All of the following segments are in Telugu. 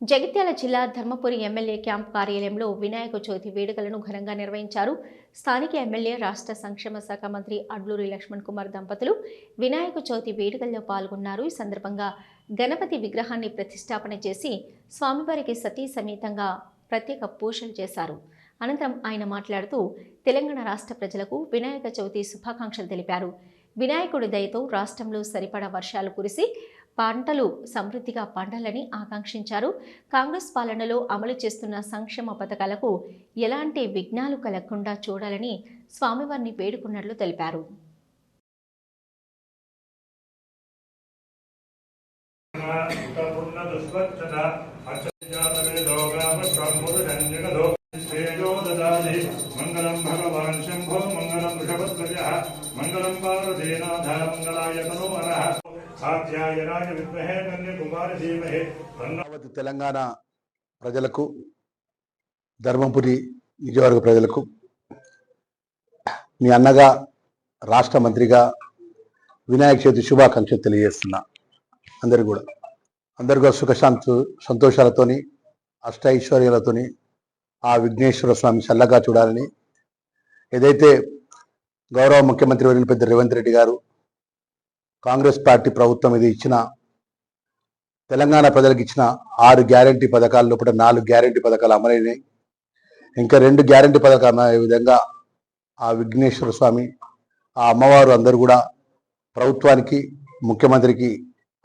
జగిత్యాల జిల్లా ధర్మపురి ఎమ్మెల్యే క్యాంప్ కార్యాలయంలో వినాయక చవితి వేడుకలను ఘనంగా నిర్వహించారు. స్థానిక ఎమ్మెల్యే రాష్ట్ర సంక్షేమ శాఖ మంత్రి అడ్లూరి లక్ష్మణ్ కుమార్ దంపతులు వినాయక చవితి వేడుకల్లో పాల్గొన్నారు. ఈ సందర్భంగా గణపతి విగ్రహాన్ని ప్రతిష్టాపన చేసి స్వామివారికి సతీ సమేతంగా ప్రత్యేక పూజలు చేశారు. అనంతరం ఆయన మాట్లాడుతూ తెలంగాణ రాష్ట్ర ప్రజలకు వినాయక చవితి శుభాకాంక్షలు తెలిపారు. వినాయకుడి దయతో రాష్ట్రంలో సరిపడా వర్షాలు కురిసి పంటలు సమృద్ధిగా పండాలని ఆకాంక్షించారు. కాంగ్రెస్ పాలనలో అమలు చేస్తున్న సంక్షేమ పథకాలకు ఎలాంటి విఘ్నాలు కలగకుండా చూడాలని స్వామివారిని వేడుకున్నట్లు తెలిపారు. మంగళం భగవాన్ శంభో మంగళం వృషభధ్వజ మంగళం పార్వతీనాథ మంగళాయ తనో నరః తెలంగాణ ప్రజలకు ధర్మపురి నియోజకవర్గ ప్రజలకు మీ అన్నగా రాష్ట్ర మంత్రిగా వినాయక చవితి శుభాకాంక్షలు తెలియజేస్తున్నా అందరు కూడా. అందరు కూడా సుఖశాంతు సంతోషాలతోని అష్టైశ్వర్యాలతోని ఆ విఘ్నేశ్వర స్వామి చల్లగా చూడాలని. ఏదైతే గౌరవ ముఖ్యమంత్రి వరిని పెద్ద రేవంత్ రెడ్డి గారు కాంగ్రెస్ పార్టీ ప్రభుత్వం ఇది ఇచ్చిన తెలంగాణ ప్రజలకు ఇచ్చిన ఆరు గ్యారంటీ పథకాల లోపల నాలుగు గ్యారంటీ పథకాలు అమలైనాయి. ఇంకా రెండు గ్యారంటీ పథకాలు అమలయ్యే విధంగా ఆ విఘ్నేశ్వర స్వామి ఆ అమ్మవారు అందరూ కూడా ప్రభుత్వానికి ముఖ్యమంత్రికి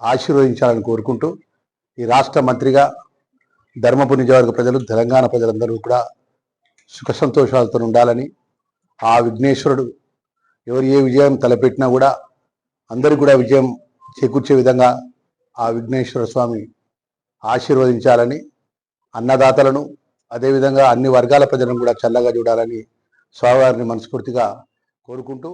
ఆశీర్వదించాలని కోరుకుంటూ ఈ రాష్ట్ర మంత్రిగా ధర్మపురి నియోజకవర్గ ప్రజలు తెలంగాణ ప్రజలందరూ కూడా సుఖ సంతోషాలతో ఉండాలని ఆ విఘ్నేశ్వరుడు ఎవరు ఏ విజయం తలపెట్టినా కూడా అందరికీ కూడా విజయం చేకూర్చే విధంగా ఆ విఘ్నేశ్వర స్వామి ఆశీర్వదించాలని అన్నదాతలను అదేవిధంగా అన్ని వర్గాల ప్రజలను కూడా చల్లగా చూడాలని స్వామివారిని మనస్ఫూర్తిగా కోరుకుంటూ